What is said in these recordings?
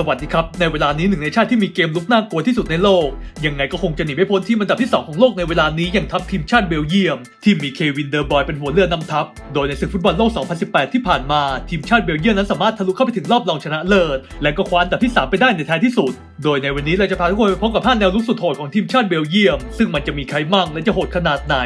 สวัสดีครับ ในเวลานี้หนึ่งในชาติที่มีเกมลุกน่ากลัวที่สุดในโลก ยังไงก็คงจะหนีไม่พ้นที่มันดับที่ 2 ของโลกในเวลานี้อย่างทัพทีมชาติเบลเยียม ที่มีเควินเดอร์บอยเป็นหัวเรือนำทัพ โดยในศึกฟุตบอลโลก 2018 ที่ผ่านมา ทีมชาติเบลเยียมนั้นสามารถทะลุเข้าไปถึงรอบรองชนะเลิศ และก็คว้าอันดับที่ 3 ไปได้ในท้ายที่สุด โดยในวันนี้เราจะพาทุกคนไปพบกับห้าแนวลุกสุดโหดของทีมชาติเบลเยียม ซึ่งมันจะมีใครมั่งและจะโหดขนาดไหน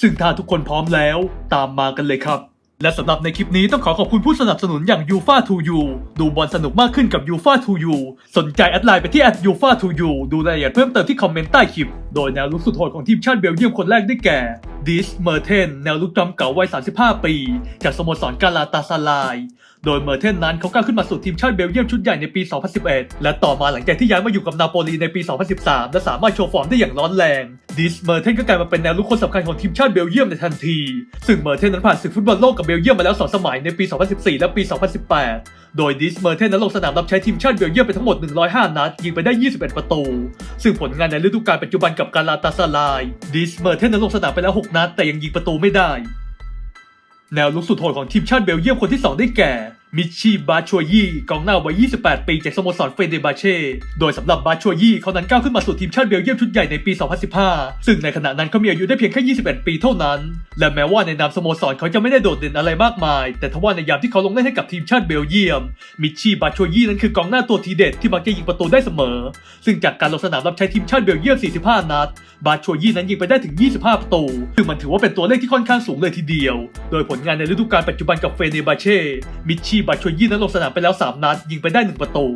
ซึ่งถ้าทุกคนพร้อมแล้ว ตามมากันเลยครับ และสำหรับในคลิปนี้ต้องขอขอบคุณผู้สนับสนุนอย่าง u f a 2 u ดูบอลสนุกมากขึ้นกับ u f a 2 u สนใจแอดไลน์ไปที่ u f a 2 u ดูรายละเอียดเพิ่มเติมที่คอมเมนต์ใต้คลิปโดยแนวลุกสุดโหดของทีมชาติเบลเยียมคนแรกได้แก่ดิสเมอร์เทนแนวลุกจอมเก่าวัย 35 ปี จากสโมสรกาลาตาซาลาย โดยเมอร์เทนนั้นเขาก้าวขึ้นมาสู่ทีมชาติเบลเยียมชุดใหญ่ในปี 2011 และต่อมาหลังจากที่ย้ายมาอยู่กับนาโปลีในปี 2013 และสามารถโชว์ฟอร์มได้อย่างร้อนแรงดิสเมอร์เทนก็กลายมาเป็นแนวลุกคนสำคัญของทีมชาติเบลเยียมในทันที ซึ่งเมอร์เทนนั้นผ่านศึกฟุตบอลโลกกับเบลเยียมมาแล้ว 2 สมัยในปี 2014 และปี 2018 โดยดิสเมอร์เทนนั้นลงสนามรับใช้ทีมชาติเบลเยียมไปทั้งหมด 105 นัด ยิงไปได้ 21 ประตู ซึ่งผลงานในฤดูกาลปัจจุบันกับกาลาตาซาลายดิสเมอร์เทนนั้นลงสนามไปแล้ว 6 นัด แต่ยังยิงประตูไม่ได้ แนวลุกสุดโหดของทีมชาติเบลเยียมคนที่ 2 ได้แก่ มิชชีบาชัวยี่กองหน้าวัย 28 ปีจากสโมสรเฟเดบาเช่ โดยสำหรับบาชัวยี่เขานั้นก้าวขึ้นมาสู่ทีมชาติเบลเยียมชุดใหญ่ในปี 2015 ซึ่งในขณะนั้นเขามีอายุได้เพียงแค่ 21 ปีเท่านั้น และแม้ว่าในนามสโมสรเขาจะไม่ได้โดดเด่นอะไรมากมาย แต่ทว่าในยามที่เขาลงเล่นให้กับทีมชาติเบลเยียม มิชชีบาชัวยี่นั้นคือกองหน้าตัวทีเด็ดที่มักจะยิงประตูได้เสมอ ซึ่งจากการลงสนามรับใช้ทีมชาติเบลเยียม 45 นัด บาชัวยี่นั้นยิงไปได้ถึง 25 ประตู ซึ่งมันถือว่าเป็นตัวเลขที่ค่อนข้างสูงเลยทีเดียว โดยผลงานในฤดูกาลปัจจุบันกับเฟเนบาเช่มิชชีบาชัวยี่นั้นลงสนามไปแล้ว 3 นัด ยิงไปได้ 1 ประตู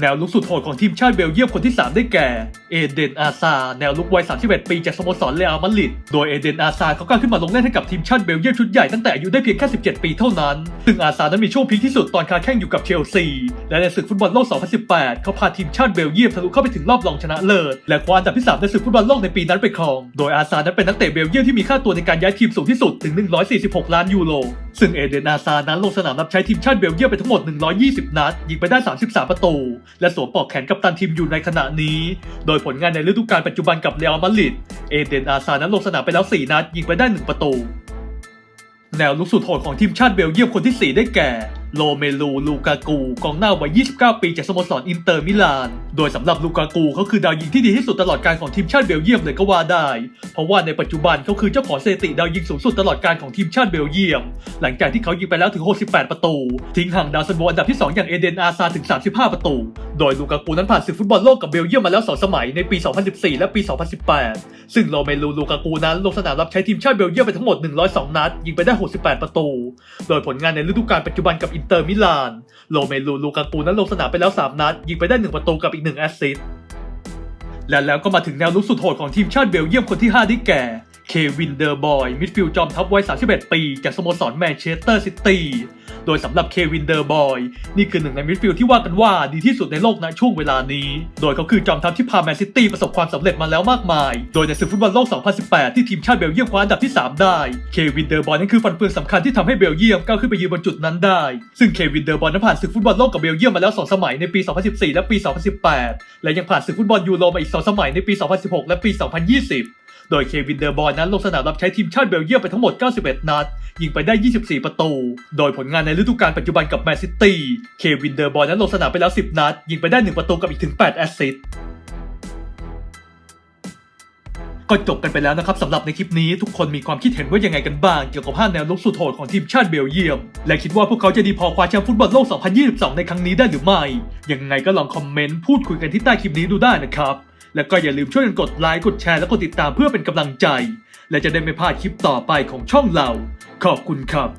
แนวลุกสุดโหดของทีมชาติเบลเยียมคนที่ 3 ได้แก่ เอเดนอาซา แนวลุกวัย 31 ปีจากสโมสรเรอัลมาดริด โดยเอเดนอาซาเขาก้าวขึ้นมาลงเล่นให้กับทีมชาติเบลเยียมชุดใหญ่ตั้งแต่อายุได้เพียงแค่ 17 ปีเท่านั้น ซึ่งอาซานั้นมีช่วงพีคที่สุดตอนคาแข่งอยู่กับเชลซี และในศึกฟุตบอลโลก 2018 เขาพาทีมชาติเบลเยียมทะลุเข้าไปถึงรอบรองชนะเลิศ และคว้าอันดับที่ 3 ในศึกฟุตบอลโลกในปีนั้นไปครอง โดยอาซานั้นเป็นนักเตะเบลเยียมที่มีค่าตัวในการย้ายทีมสูงที่สุดถึง 146 ล้านยูโร ซึ่งเอเดนอาซานั้นลงสนามรับใช้ทีมชาติเบลเยียมไปทั้งหมด 120 นัด ยิงไปได้ 33 ประตู และสวมปลอกแขนกัปตันทีมอยู่ในขณะนี้ โดยผลงานในฤดูกาลปัจจุบันกับเรอัลมาดริดเอเดนอาซานั้นลงสนามไปแล้ว 4 นัด ยิงไปได้ 1 ประตู แนวลุกสุดโหดของทีมชาติเบลเยียมคนที่ 4 ได้แก่ โลเมลูลูกากูกองหน้าวัย 29 ปีจากสโมสรอินเตอร์มิลาน โดยสำหรับลูกากูเขาคือดาวยิงที่ดีที่สุดตลอดการของทีมชาติเบลเยียมเลยก็ว่าได้ เพราะว่าในปัจจุบันเขาคือเจ้าของสถิติดาวยิงสูงสุดตลอดการของทีมชาติเบลเยียม หลังจากที่เขายิงไปแล้วถึง 68 ประตู ทิ้งห่างดาวซันโวอันดับที่ 2 อย่างเอเดนอาซาถึง 35 ประตู โดยลูกากูนั้นผ่านศึกฟุตบอลโลกกับเบลเยียมมาแล้ว2สมัยในปี 2014 และปี 2018 ซึ่งโลเมลูลูกากูนั้นลงสนามรับใช้ทีมชาติเบลเยียมไปทั้งหมด 102 นัดยิงไปได้ 68 ประตู โดยผลงานในฤดูกาลปัจจุบันกับอินเตอร์มิลาน โลเมลูลูกากูนั้นลงสนามไปแล้ว 3 นัด ยิงไปได้ 1 ประตูกับอีก 1 แอสซิสต์และแล้วก็มาถึงแนวลุกสุดโหดของทีมชาติเบลเยียมคนที่ 5 ได้แก่ เควินเดอร์บอย มิดฟิลด์จอมทัพวัย 31 ปี จากสโมสรแมนเชสเตอร์ซิตี้ โดยสำหรับเควินเดอร์บอย นี่คือหนึ่งในมิดฟิลด์ที่ว่ากันว่าดีที่สุดในโลกณช่วงเวลานี้ โดยเขาคือจอมทัพที่พาแมนซิตี้ประสบความสำเร็จมาแล้วมากมาย โดยในศึกฟุตบอลโลก 2018 ที่ทีมชาติเบลเยียมคว้าอันดับที่ 3 ได้ เควินเดอร์บอยนั่นคือฟันเฟืองสำคัญที่ทำให้เบลเยียมก้าวขึ้นไปยืนบนจุดนั้นได้ ซึ่งเควินเดอร์บอยนั้นผ่านศึกฟุตบอลโลกกับเบลเยียมมาแล้ว 2 สมัยในปี 2014 และปี 2018 และยังผ่านศึกฟุตบอลยูโรมาอีก 2 สมัยในปี 2016 และปี 2020 โดยเควินเดอร์บอยนั้นลงสนามรับใช้ทีมชาติเบลเยียมไปทั้งหมด 91 นัด ยิงไปได้ 24 ประตู โดยผลงานในฤดูกาลปัจจุบันกับแมนซิตี้ เควินเดอร์บอยนั้นลงสนามไปแล้ว 10 นัด ยิงไปได้ 1 ประตูกับอีกถึง 8 แอสซิสต์ก็จบกันไปแล้วนะครับสำหรับในคลิปนี้ทุกคนมีความคิดเห็นว่ายังไงกันบ้าง เกี่ยวกับห้าแนวลุกสุดโหดของทีมชาติเบลเยียม และคิดว่าพวกเขาจะดีพอคว้าแชมป์ฟุตบอลโลก 2022 ในครั้งนี้ได้หรือไม่ ยังไงก็ลองคอมเมนต์พูดคุยกันที่ใต้คลิปนี้ดูได้นะครับ และก็อย่าลืมช่วยกันกดไลค์กดแชร์และกดติดตามเพื่อเป็นกำลังใจ และจะได้ไม่พลาดคลิปต่อไปของช่องเรา ขอบคุณครับ